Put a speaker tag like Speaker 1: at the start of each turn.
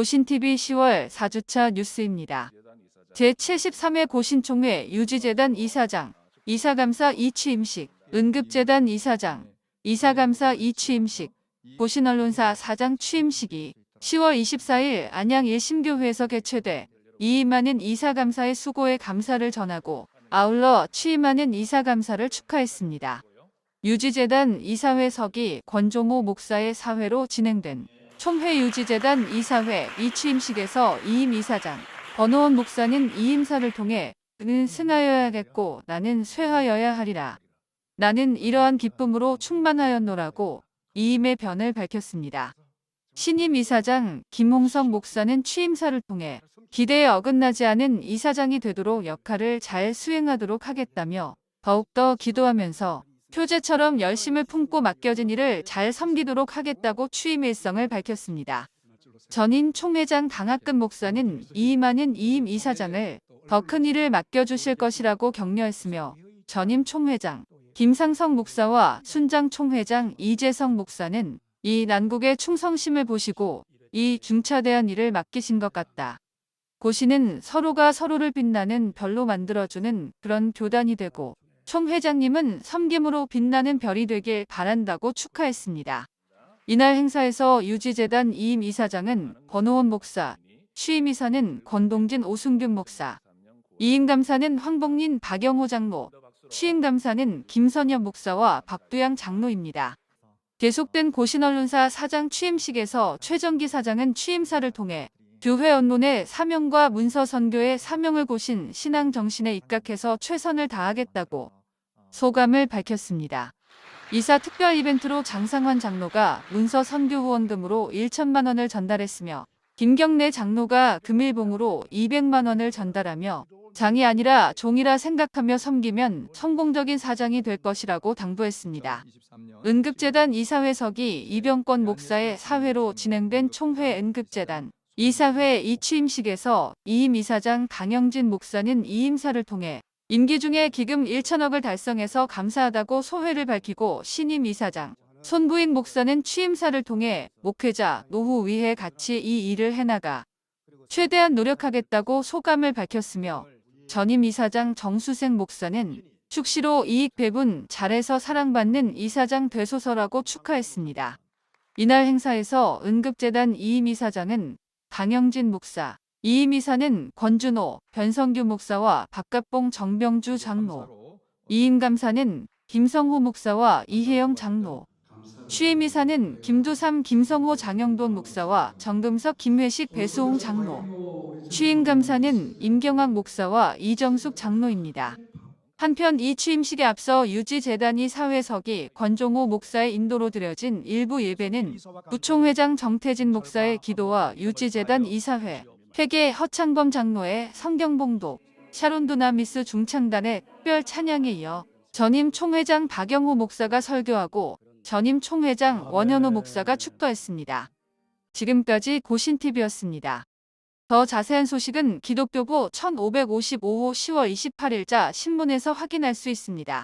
Speaker 1: 고신TV 10월 4주차 뉴스입니다. 제73회 고신총회 유지재단 이사장, 이사감사 이취임식, 은급재단 이사장, 이사감사 이취임식, 고신언론사 사장 취임식이 10월 24일 안양 일심교회에서 개최돼 이임하는 이사감사의 수고에 감사를 전하고 아울러 취임하는 이사감사를 축하했습니다. 유지재단 이사회 서기 권종호 목사의 사회로 진행된 총회 유지재단 이사회 이취임식에서 이임 이사장 권호원 목사는 이임사를 통해 는 승하여야겠고 나는 쇠하여야 하리라. 나는 이러한 기쁨으로 충만하였노라고 이임의 변을 밝혔습니다. 신임 이사장 김홍성 목사는 취임사를 통해 기대에 어긋나지 않은 이사장이 되도록 역할을 잘 수행하도록 하겠다며 더욱더 기도하면서 표제처럼 열심을 품고 맡겨진 일을 잘 섬기도록 하겠다고 취임 일성을 밝혔습니다. 전임 총회장 당학근 목사는 이임하는 이임 이사장을 더 큰 일을 맡겨주실 것이라고 격려했으며 전임 총회장 김상성 목사와 순장 총회장 이재성 목사는 이 난국의 충성심을 보시고 이 중차대한 일을 맡기신 것 같다. 고시는 서로가 서로를 빛나는 별로 만들어주는 그런 교단이 되고 총 회장님은 섬김으로 빛나는 별이 되길 바란다고 축하했습니다. 이날 행사에서 유지재단 이임 이사장은 권호원 목사, 취임 이사는 권동진 오승균 목사, 이임 감사는 황복린 박영호 장로, 취임 감사는 김선엽 목사와 박두양 장로입니다. 계속된 고신언론사 사장 취임식에서 최정기 사장은 취임사를 통해 교회 언론의 사명과 문서 선교의 사명을 고신 신앙 정신에 입각해서 최선을 다하겠다고 소감을 밝혔습니다. 이사 특별 이벤트로 장상환 장로가 문서 선교 후원금으로 1천만 원을 전달했으며 김경래 장로가 금일봉으로 200만 원을 전달하며 장이 아니라 종이라 생각하며 섬기면 성공적인 사장이 될 것이라고 당부했습니다. 은급재단 이사회석이 이병권 목사의 사회로 진행된 총회 은급재단 이사회 이취임식에서 이임 이사장 강영진 목사는 이임사를 통해 임기 중에 기금 1천억을 달성해서 감사하다고 소회를 밝히고 신임 이사장 손부인 목사는 취임사를 통해 목회자 노후 위해 같이 이 일을 해나가 최대한 노력하겠다고 소감을 밝혔으며 전임 이사장 정수생 목사는 축시로 이익 배분 잘해서 사랑받는 이사장 되소서라고 축하했습니다. 이날 행사에서 은급재단 이임 이사장은 강영진 목사, 이임 이사는 권준호, 변성규 목사와 박갑봉 정병주 장로, 이임 감사는 김성호 목사와 이혜영 장로, 취임 이사는 김두삼 김성호 장영돈 목사와 정금석 김회식 배수홍 장로, 취임 감사는 임경학 목사와 이정숙 장로입니다. 한편 이 취임식에 앞서 유지재단이 사회석이 권종호 목사의 인도로 드려진 일부 예배는 부총회장 정태진 목사의 기도와 유지재단 이사회, 회계 허창범 장로의 성경봉독, 샤론두나미스 중창단의 특별 찬양에 이어 전임 총회장 박영호 목사가 설교하고 전임 총회장 원현호 목사가 축도했습니다. 지금까지 고신TV였습니다. 더 자세한 소식은 기독교부 1555호 10월 28일자 신문에서 확인할 수 있습니다.